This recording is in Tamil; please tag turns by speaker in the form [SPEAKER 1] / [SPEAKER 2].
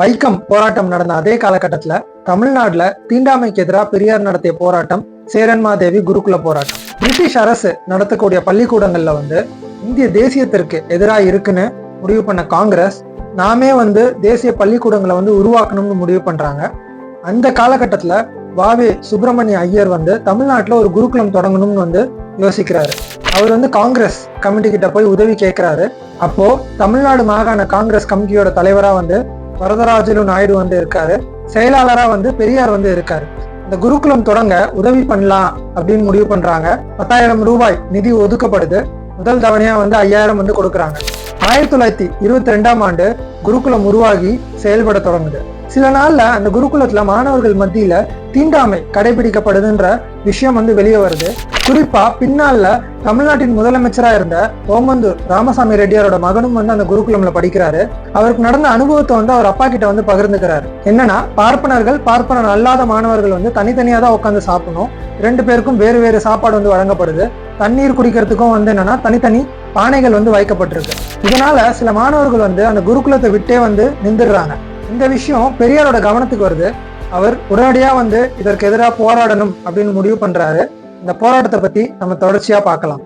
[SPEAKER 1] வைக்கம் போராட்டம் நடந்த அதே காலகட்டத்துல தமிழ்நாட்டுல தீண்டாமைக்கு எதிராக பெரியார் நடத்திய போராட்டம் சேரன்மாதேவி குருகுல போராட்டம். பிரிட்டிஷ் அரசு நடத்தக்கூடிய பள்ளிக்கூடங்கள்ல வந்து இந்திய தேசியத்திற்கு எதிராக இருக்குன்னு முடிவு பண்ண காங்கிரஸ் நாமே வந்து தேசிய பள்ளிக்கூடங்களை வந்து உருவாக்கணும்னு முடிவு பண்றாங்க. அந்த காலகட்டத்துல வாவே சுப்பிரமணிய ஐயர் வந்து தமிழ்நாட்டுல ஒரு குருகுலம் தொடங்கணும்னு வந்து யோசிக்கிறாரு. அவர் வந்து காங்கிரஸ் கமிட்டி கிட்ட போய் உதவி கேட்கிறாரு அப்போ தமிழ்நாடு மாகாண காங்கிரஸ் கமிட்டியோட தலைவரா வந்து வரதராஜலு நாயுடு வந்து இருக்காரு. செயலாளராக வந்து பெரியார் வந்து இருக்காரு. இந்த குருகுலம் தொடங்க உதவி பண்ணலாம் அப்படின்னு முடிவு பண்றாங்க. பத்தாயிரம் ரூபாய் நிதி ஒதுக்கப்படுது. முதல் தவணையா வந்து ஐயாயிரம் வந்து கொடுக்குறாங்க. ஆயிரத்தி தொள்ளாயிரத்தி இருபத்தி ரெண்டாம் ஆண்டு குருகுலம் உருவாகி செயல்பட தொடங்குது. சில நாள்ல அந்த குருகுலத்துல மாணவர்கள் மத்தியில தீண்டாமை கடைபிடிக்கப்படுதுன்ற விஷயம் வந்து வெளியே வருது. குறிப்பா பின்னால தமிழ்நாட்டின் முதலமைச்சரா இருந்த ஓமந்தூர் ராமசாமி ரெட்டியாரோட மகனும் வந்து அந்த குருகுலம்ல படிக்கிறாரு. அவருக்கு நடந்த அனுபவத்தை வந்து அவர் அப்பா கிட்ட வந்து பகிர்ந்துக்கிறாரு. என்னன்னா பார்ப்பனர்கள் பார்ப்பனர் அல்லாத மாணவர்கள் வந்து தனித்தனியா தான் உட்காந்து சாப்பிடணும். ரெண்டு பேருக்கும் வேறு வேறு சாப்பாடு வந்து வழங்கப்படுது. தண்ணீர் குடிக்கிறதுக்கும் வந்து என்னன்னா தனித்தனி பானைகள் வந்து வைக்கப்பட்டிருக்கு. இதனால சில மாணவர்கள் வந்து அந்த குருகுலத்தை விட்டே வந்து நின்றுடுறாங்க. இந்த விஷயம் பெரியாரோட கவனத்துக்கு வருது. அவர் உடனடியா வந்து இதற்கு எதிராக போராடணும் அப்படின்னு முடிவு பண்றாரு. இந்த போராட்டத்தை பத்தி நம்ம தொடர்ச்சியா பார்க்கலாம்.